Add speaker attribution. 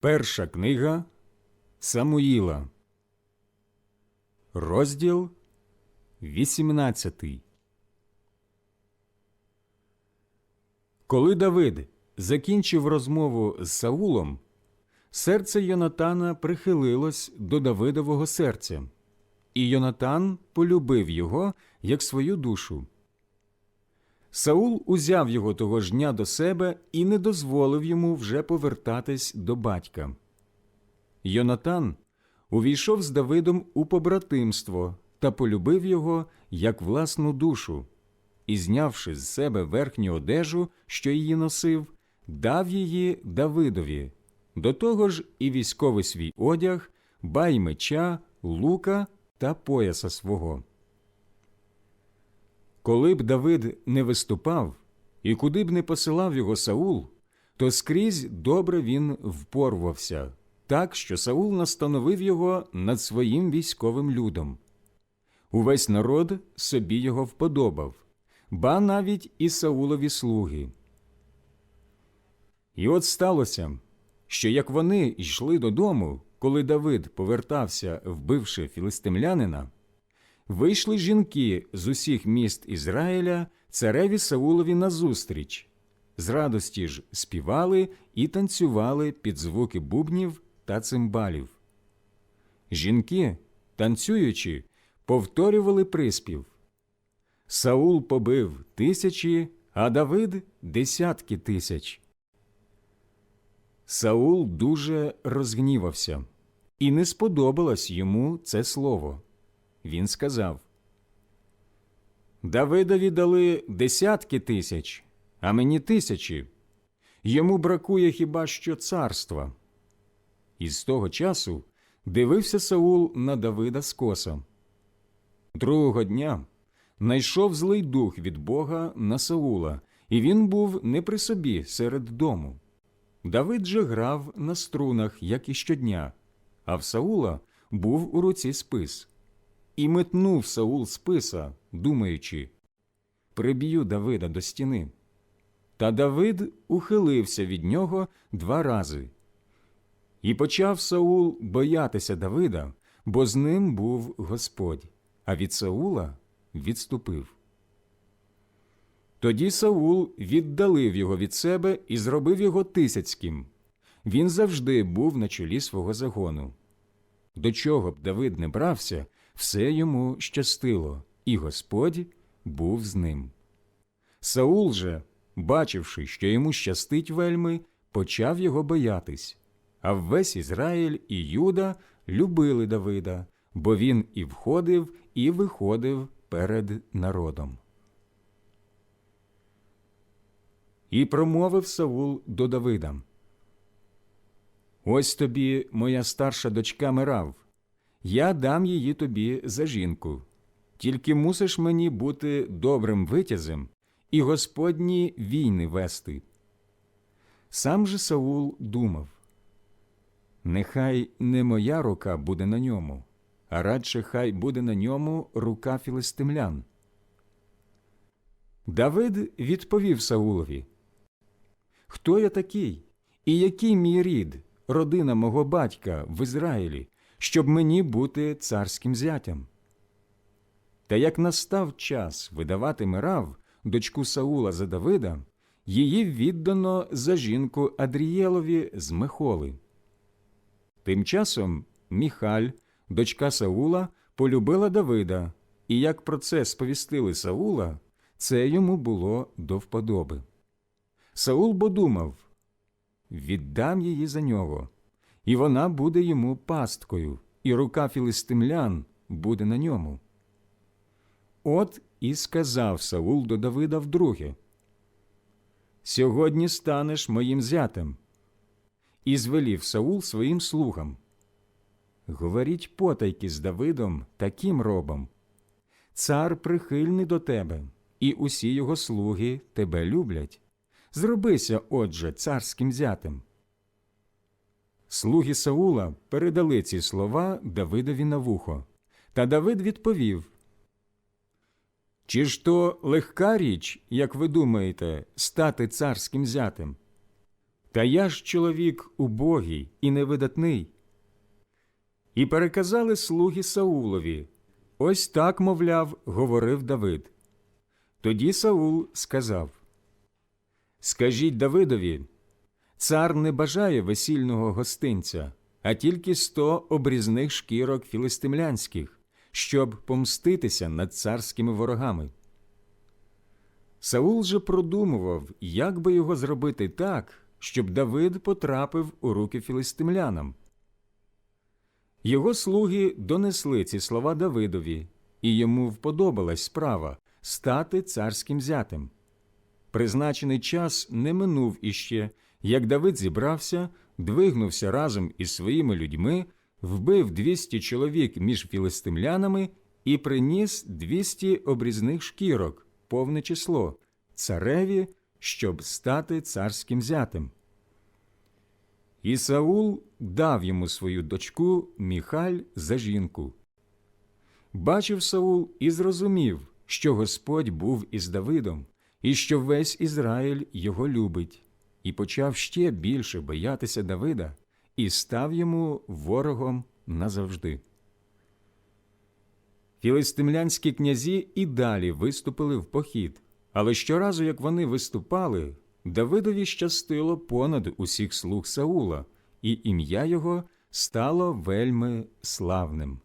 Speaker 1: Перша книга Самуїла, розділ 18. Коли Давид закінчив розмову з Саулом, серце Йонатана прихилилось до Давидового серця, і Йонатан полюбив його як свою душу. Саул узяв його того ж дня до себе і не дозволив йому вже повертатись до батька. Йонатан увійшов з Давидом у побратимство та полюбив його як власну душу, і, знявши з себе верхню одежу, що її носив, дав її Давидові, до того ж і військовий свій одяг, бай меча, лука та пояса свого. Коли б Давид не виступав і куди б не посилав його Саул, то скрізь добре він впорвався, так що Саул настановив його над своїм військовим людом. Увесь народ собі його вподобав, ба навіть і Саулові слуги. І от сталося, що як вони йшли додому, коли Давид повертався, вбивши філистимлянина, вийшли жінки з усіх міст Ізраїля цареві Саулові назустріч, з радості ж співали і танцювали під звуки бубнів та цимбалів. Жінки, танцюючи, повторювали приспів. Саул побив тисячі, а Давид десятки тисяч. Саул дуже розгнівався, і не сподобалось йому це слово. Він сказав Давидові дали десятки тисяч, а мені тисячі. Йому бракує хіба що царства. І з того часу дивився Саул на Давида скоса. Другого дня найшов злий дух від Бога на Саула, і він був не при собі серед дому. Давид же грав на струнах, як і щодня, а в Саула був у руці спис. І метнув Саул списа, думаючи приб'ю Давида до стіни. Та Давид ухилився від нього два рази. І почав Саул боятися Давида, бо з ним був Господь, а від Саула відступив. Тоді Саул віддалив його від себе і зробив його тисяцьким. Він завжди був на чолі свого загону. До чого б Давид не брався, все йому щастило, і Господь був з ним. Саул же, бачивши, що йому щастить вельми, почав його боятись, а весь Ізраїль і Юда любили Давида, бо він і входив, і виходив перед народом. І промовив Саул до Давида. Ось тобі моя старша дочка Мирав. Я дам її тобі за жінку. Тільки мусиш мені бути добрим витязем і господні війни вести. Сам же Саул думав Нехай не моя рука буде на ньому, а радше хай буде на ньому рука філистимлян. Давид відповів Саулові Хто я такий, і який мій рід, родина мого батька в Ізраїлі, щоб мені бути царським зятям? Та як настав час видавати Мирав, дочку Саула за Давида, її віддано за жінку Адрієлові з Мехоли. Тим часом Міхаль, дочка Саула, полюбила Давида, і як про це сповістили Саула, це йому було до вподоби. Саул бо думав віддам її за нього, і вона буде йому пасткою, і рука філистимлян буде на ньому. От і сказав Саул до Давида вдруге Сьогодні станеш моїм зятем. І звелів Саул своїм слугам Говоріть потайки з Давидом таким робом. Цар прихильний до тебе, і усі його слуги тебе люблять. Зробися, отже, царським зятем. Слуги Саула передали ці слова Давидові на вухо. Та Давид відповів Чи ж то легка річ, як ви думаєте, стати царським зятем? Та я ж чоловік убогий і невидатний. І переказали слуги Саулові. Ось так, мовляв, говорив Давид. Тоді Саул сказав Скажіть Давидові, цар не бажає весільного гостинця, а тільки сто обрізних шкірок філистимлянських, щоб помститися над царськими ворогами. Саул же продумував, як би його зробити так, щоб Давид потрапив у руки філистимлянам. Його слуги донесли ці слова Давидові, і йому вподобалась справа стати царським зятем. Призначений час не минув іще, як Давид зібрався, двигнувся разом із своїми людьми, вбив двісті чоловік між філистимлянами і приніс двісті обрізних шкірок, повне число, цареві, щоб стати царським зятем. І Саул дав йому свою дочку Міхаль за жінку. Бачив Саул і зрозумів, що Господь був із Давидом, і що весь Ізраїль його любить, і почав ще більше боятися Давида і став йому ворогом назавжди. Філистимлянські князі і далі виступили в похід, але щоразу, як вони виступали, Давидові щастило понад усіх слуг Саула, і ім'я його стало вельми славним.